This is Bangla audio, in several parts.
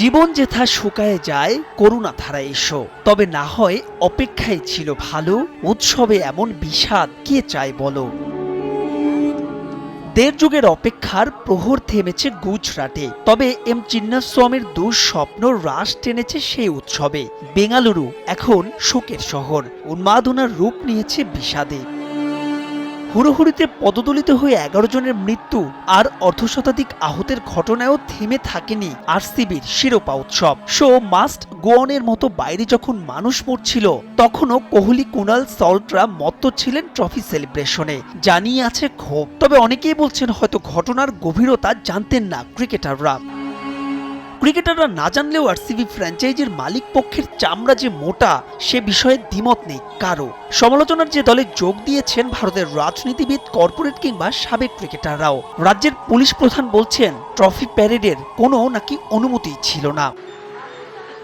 জীবন যেথা শুকায় যায়, করুণা ধারা এসো। তবে না হয় অপেক্ষায় ছিল ভালো, উৎসবে এমন বিষাদ, কে চায় বলো? দেড় যুগের অপেক্ষার প্রহর থেমেছে গুজরাটে। তবে এম চিন্নাস্বামীর দুঃস্বপ্ন রাশ টেনেছে সেই উৎসবে। বেঙ্গালুরু এখন শোকের শহর। উন্মাদনার রূপ নিয়েছে বিষাদে। হুড়োহুড়িতে পদদলিত হয়ে এগারো জনের মৃত্যু আর অর্ধশতাধিক আহতের ঘটনায়ও থেমে থাকেনি আরসিবির শিরোপা উৎসব। শো মাস্ট গোয়নের মতো বাইরে যখন মানুষ মরছিল, তখনও কোহলি কুনাল সল্টরা মত্ত ছিলেন ট্রফি সেলিব্রেশনে। জানিয়ে আছে ক্ষোভ। তবে অনেকেই বলছেন হয়তো ঘটনার গভীরতা জানতেন না ক্রিকেটাররা। ক্রিকেটাররা না জানলেও আরসিবি ফ্র্যাঞ্চাইজির মালিক পক্ষের চামড়া যে মোটা, সে বিষয়ে দ্বিমত নেই কারও। সমালোচনার যে দলে যোগ দিয়েছেন ভারতের রাজনীতিবিদ কর্পোরেট কিংবা সাবেক ক্রিকেটাররাও। রাজ্যের পুলিশ প্রধান বলছেন ট্রফি প্যারেডের কোনো নাকি অনুমতি ছিল না।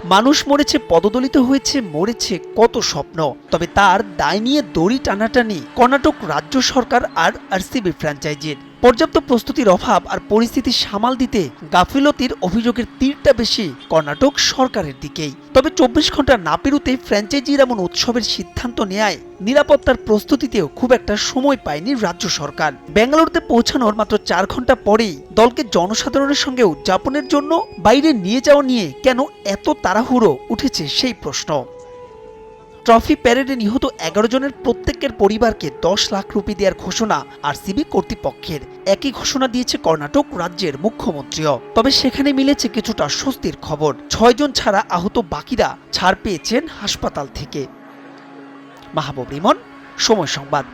মানুষ মরেছে, পদদলিত হয়েছে, মরেছে কত স্বপ্ন। তবে তার দায় নিয়ে দড়ি টানাটানি কর্ণাটক রাজ্য সরকার আর আরসিবি ফ্র্যাঞ্চাইজির পর্যাপ্ত প্রস্তুতির অভাব আর পরিস্থিতি সামাল দিতে গাফিলতির অভিযোগের তীরটা বেশি কর্ণাটক সরকারের দিকেই। তবে চব্বিশ ঘণ্টা না পেরুতে ফ্র্যাঞ্চাইজির এমন উৎসবের সিদ্ধান্ত নেয় নিরাপত্তার প্রস্তুতিতেও খুব একটা সময় পায়নি রাজ্য সরকার। বেঙ্গালুরুতে পৌঁছানোর মাত্র চার ঘণ্টা পরেই দলকে জনসাধারণের সঙ্গে উদযাপনের জন্য বাইরে নিয়ে যাওয়া নিয়ে কেন এত তাড়াহুড়ো উঠেছে সেই প্রশ্ন। ট্রফি প্যারেডে নিহত এগারো জনের প্রত্যেকের পরিবারকে দশ লাখ রুপি দেওয়ার ঘোষণা আর আরসিবি কর্তৃপক্ষের। একই ঘোষণা দিয়েছে কর্ণাটক রাজ্যের মুখ্যমন্ত্রীও। তবে সেখানে মিলেছে কিছুটা স্বস্তির খবর। ছয়জন ছাড়া আহত বাকিরা ছাড় পেয়েছেন হাসপাতাল থেকে। মাহবুব রিমন, সময় সংবাদ।